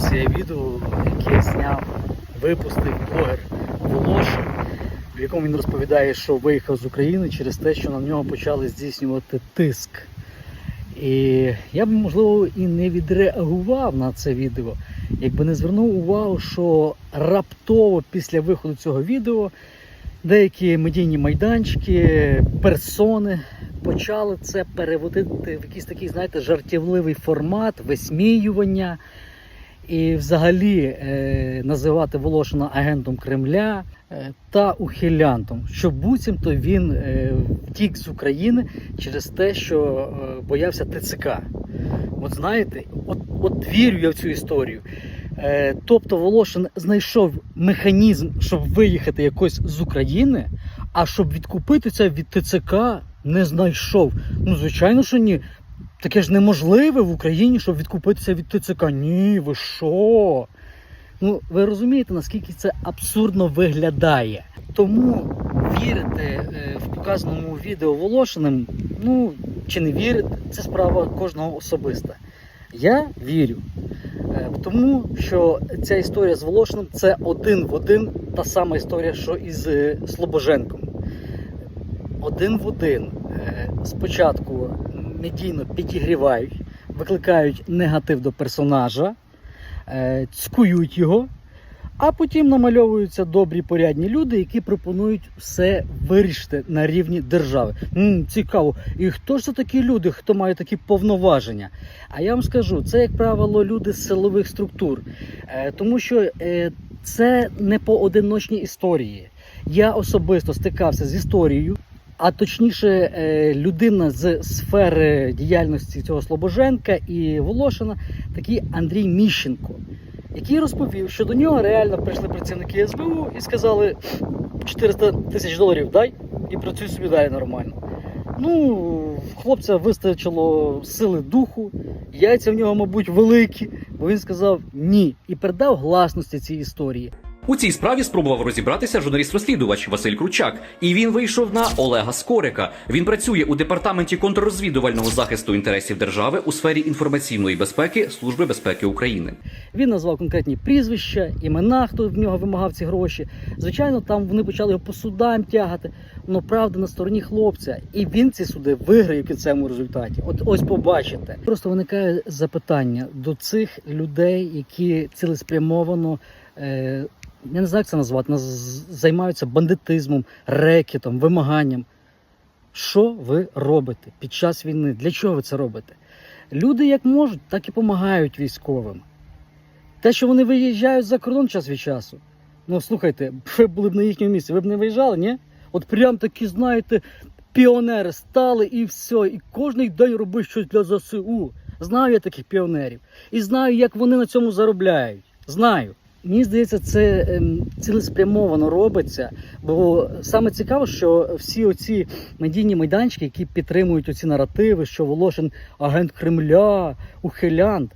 подивився я відео, яке зняв, випустив блогер Волошин, в якому він розповідає, що виїхав з України через те, що на нього почали здійснювати тиск. І я б, можливо, і не відреагував на це відео, якби не звернув увагу, що раптово після виходу цього відео деякі медійні майданчики, персони почали це переводити в якийсь такий, знаєте, жартівливий формат, висміювання і взагалі е, називати Волошина агентом Кремля е, та ухилянтом, що буцімто він е, втік з України через те, що е, боявся ТЦК. От знаєте, от, от вірю я в цю історію. Е, тобто Волошин знайшов механізм, щоб виїхати якось з України, а щоб відкупитися від ТЦК, не знайшов. Ну, звичайно, що ні. Таке ж неможливе в Україні, щоб відкупитися від ТЦК. Ні, ви що? Ну, ви розумієте, наскільки це абсурдно виглядає. Тому вірити е, в показаному відео Волошиним, ну чи не вірити, це справа кожного особиста. Я вірю. Е, Тому що ця історія з Волошиним це один в один та сама історія, що і з е, Слобоженком. Один в один. Спочатку медійно підігрівають, викликають негатив до персонажа, е, цькують його, а потім намальовуються добрі порядні люди, які пропонують все вирішити на рівні держави. м цікаво. І хто ж це такі люди, хто має такі повноваження? А я вам скажу, це, як правило, люди з силових структур, Е, тому що е, це не поодиночні історії. Я особисто стикався з історією, а точніше, е, людина з сфери діяльності цього Слобоженка і Волошина, такий Андрій Міщенко, який розповів, що до нього реально прийшли працівники СБУ і сказали 400 тисяч доларів дай і працюй собі далі нормально. Ну, хлопця вистачило сили духу, яйця в нього, мабуть, великі, бо він сказав ні і передав гласності цій історії. У цій справі спробував розібратися журналіст-розслідувач Василь Кручак, і він вийшов на Олега Скорика. Він працює у департаменті контррозвідувального захисту інтересів держави у сфері інформаційної безпеки Служби безпеки України. Він назвав конкретні прізвища, імена, хто в нього вимагав ці гроші. Звичайно, там вони почали його по судам тягати. але правда на стороні хлопця, і він ці суди виграє в кінцевому результаті. От ось побачите. Просто виникає запитання до цих людей, які цілеспрямовано. Е- я не знаю, як це назвати, займаються бандитизмом, рекетом, вимаганням. Що ви робите під час війни? Для чого ви це робите? Люди як можуть, так і допомагають військовим. Те, що вони виїжджають за кордон час від часу. Ну слухайте, ви були б на їхньому місці, ви б не виїжджали, ні? От прям такі, знаєте, піонери стали і все, і кожен день робить щось для ЗСУ. Знаю я таких піонерів. І знаю, як вони на цьому заробляють. Знаю. Мені здається, це ем, цілеспрямовано робиться. Бо саме цікаво, що всі оці медійні майданчики, які підтримують оці наративи, що Волошин агент Кремля, ухилянт.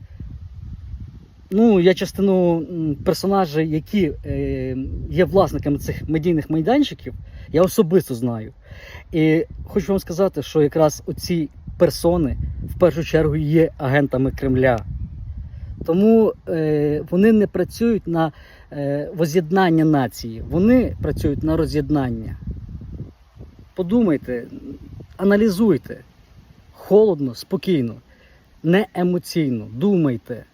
Ну, я частину м, персонажей, які е, є власниками цих медійних майданчиків, я особисто знаю. І хочу вам сказати, що якраз оці персони в першу чергу є агентами Кремля. Тому е, вони не працюють на е, воз'єднання нації, вони працюють на роз'єднання. Подумайте, аналізуйте холодно, спокійно, не емоційно, думайте.